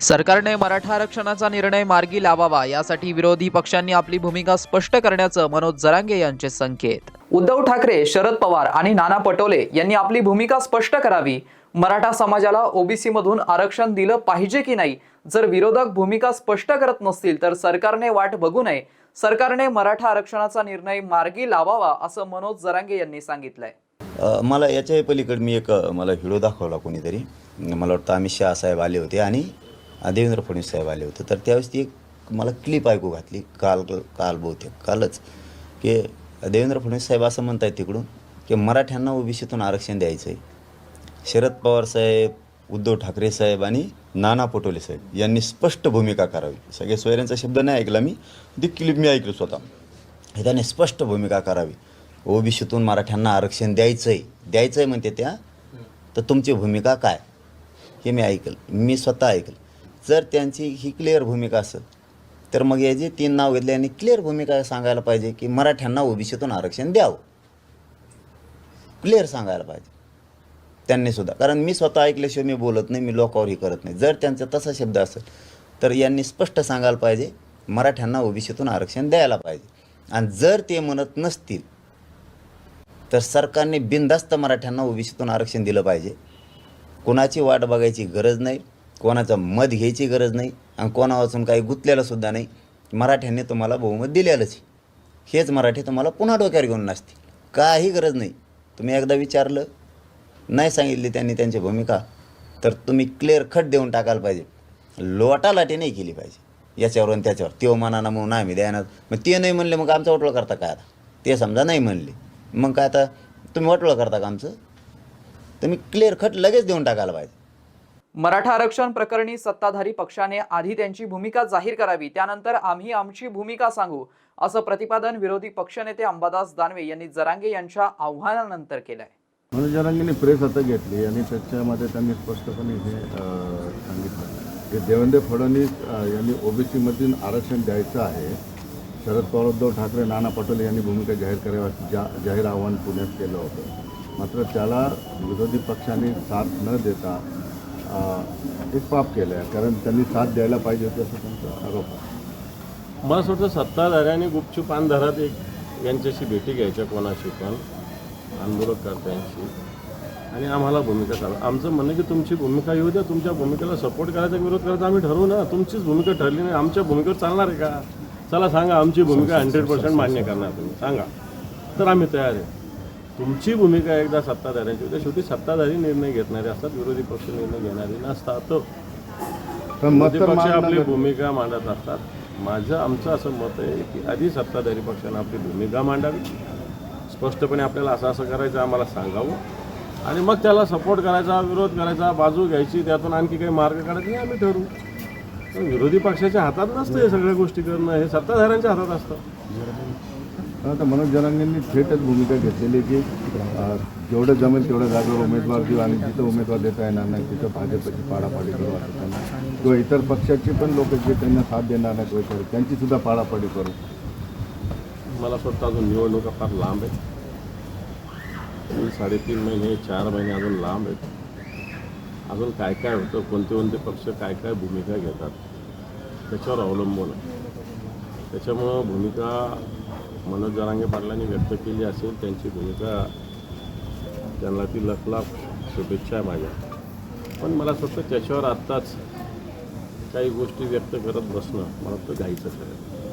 सरकारने मराठा आरक्षणाचा निर्णय मार्गी लावावा यासाठी विरोधी पक्षांनी आपली भूमिका स्पष्ट करण्याचं मनोज जरांगे यांचे संकेत. उद्धव ठाकरे शरद पवार आणि नाना पटोले यांनी आपली भूमिका स्पष्ट करावी. मराठा समाजाला ओबीसी मधून आरक्षण दिलं पाहिजे की नाही? जर विरोधक भूमिका स्पष्ट करत नसतील तर सरकारने वाट बघू नये. सरकारने मराठा आरक्षणाचा निर्णय मार्गी लावावा असं मनोज जरांगे यांनी सांगितलंय. मला याच्याही पलीकडे मी एक मला व्हिडिओ दाखवला कोणीतरी. मला वाटतं अमित शहा साहेब आले होते आणि देवेंद्र फडणवीस साहेब आले होते. तर त्यावेळेस ती एक मला क्लिप ऐकू घातली. काल काल बहुतेक कालच की देवेंद्र फडणवीस साहेब असं म्हणत आहेत तिकडून की मराठ्यांना ओबीसीतून आरक्षण द्यायचं आहे शरद पवार साहेब उद्धव ठाकरे साहेब आणि नाना पटोले साहेब यांनी स्पष्ट भूमिका करावी. सगळे सोयऱ्यांचा शब्द नाही ऐकला मी ती क्लिप मी ऐकली स्वतः. हे त्यांनी स्पष्ट भूमिका करावी. ओबीसीतून मराठ्यांना आरक्षण द्यायचं आहे द्यायचं आहे म्हणते त्या. तर तुमची भूमिका काय? हे मी ऐकलं. मी स्वतः ऐकलं. जर त्यांची ही क्लिअर भूमिका असेल तर मग हे जे तीन नाव घेतले यांनी क्लिअर भूमिका सांगायला पाहिजे की मराठ्यांना ओबीसीतून आरक्षण द्यावं. क्लिअर सांगायला पाहिजे. त्यांनी सुद्धा. कारण मी स्वतः ऐकल्याशिवाय मी बोलत नाही मी लोकावरही करत नाही. जर त्यांचा तसा शब्द असेल तर यांनी स्पष्ट सांगायला पाहिजे मराठ्यांना ओबीसीतून आरक्षण द्यायला पाहिजे. आणि जर ते म्हणत नसतील तर सरकारने बिनधास्त मराठ्यांना ओबीसीतून आरक्षण दिलं पाहिजे. कोणाची वाट बघायची गरज नाही. कोणाचं मत घ्यायची गरज नाही आणि कोणावाचून काही गुंतलेलंसुद्धा नाही. मराठ्यांनी तुम्हाला बहुमत दिलेलंच आहे. हेच मराठी तुम्हाला पुन्हा डोक्यावर घेऊन नसतील काही गरज नाही. तुम्ही एकदा विचारलं नाही सांगितली त्यांनी त्यांची भूमिका तर तुम्ही क्लिअर खट देऊन टाकायला पाहिजे. लोटालाटी नाही केली पाहिजे. याच्यावर आणि त्याच्यावर. त्यो मनानं म्हणून आम्ही द्यायना मग ते नाही म्हणले मग आमचं वटवळ करता काय आता? ते समजा नाही म्हणले. मग काय आता तुम्ही वटवळ करता का आमचं? तुम्ही क्लिअर खट लगेच देऊन टाकायला पाहिजे. मराठा आरक्षण प्रकरणी सत्ताधारी पक्षाने आधी त्यांची भूमिका जाहीर करावी त्यानंतर आम्ही आमची भूमिका सांगू असं प्रतिपादन विरोधी पक्षनेते अंबादास दानवे यांनी जरांगे यांच्या आव्हानानंतर केलंय. म्हणून जरांगेने प्रेस आता घेतली आणि त्याच्यामध्ये त्यांनी स्पष्टपणे हे सांगितलं. की देवेंद्र फडणवीस यांनी ओबीसीमधून आरक्षण द्यायचं आहे शरद पवार उद्धव ठाकरे नाना पटोले यांनी भूमिका जाहीर करावी जा जाहीर आव्हान पुण्यात केलं होतं. मात्र त्याला विरोधी पक्षाने साथ न देता एक पाप केलं आहे कारण त्यांनी साथ द्यायला पाहिजे होती असं त्यांचा आरोप आहे. मला असं वाटतं सत्ताधाऱ्यांनी गुपचूप अंधारात एक यांच्याशी भेटी घ्यायच्या कोणाशी पण आंदोलनकर्त्यांशी. आणि आम्हाला भूमिका करा आमचं म्हणणं की तुमची भूमिका येऊ द्या तुमच्या भूमिकेला सपोर्ट करायचा विरोध करायचा आम्ही ठरवू ना. तुमचीच भूमिका ठरली नाही आमच्या भूमिकेवर चालणार आहे का? चला सांगा आमची भूमिका हंड्रेड पर्सेंट मान्य करणार तुम्ही. सांगा. तर आम्ही तयार आहे. तुमची भूमिका एकदा सत्ताधाऱ्यांची होते. शेवटी सत्ताधारी निर्णय घेतणारे असतात विरोधी पक्ष निर्णय घेणारे नसतात. पक्ष आपली भूमिका मांडत असतात. माझं आमचं असं मत आहे की आधी सत्ताधारी पक्षानं आपली भूमिका मांडावी. स्पष्टपणे आपल्याला असं असं करायचं आम्हाला सांगावं. आणि मग त्याला सपोर्ट करायचा विरोध करायचा बाजू घ्यायची त्यातून आणखी काही मार्ग काढायचे आम्ही ठरवू. पण विरोधी पक्षाच्या हातात नसतं हे सगळ्या गोष्टी करणं हे सत्ताधाऱ्यांच्या हातात असतं. आता मनोज जरांगेंनी थेटच भूमिका घेतलेली की जेवढं जमेल तेवढ्या जागेवर उमेदवार देऊ आणि जिथं उमेदवार देता येणार नाही तिथं भाजपची पाडापाडी करू असं त्यांना. किंवा इतर पक्षाची पण लोक जे त्यांना साथ देणार नाहीत वगैरे त्यांची सुद्धा पाडापाडी करू. मला असं वाटतं अजून निवडणुका फार लांब आहेत साडेतीन महिने चार महिने अजून लांब आहेत. अजून काय काय होतं कोणते कोणते पक्ष काय काय भूमिका घेतात त्याच्यावर अवलंबून आहे. त्याच्यामुळं भूमिका मनोज जरांगे पाटलांनी व्यक्त केली असेल त्यांची भूमिका त्यांना ती लखलाफ शुभेच्छा आहे माझ्या. पण मला असं वाटतं त्याच्यावर आत्ताच काही गोष्टी व्यक्त करत बसणं मला वाटतं घाईचं ठरेल.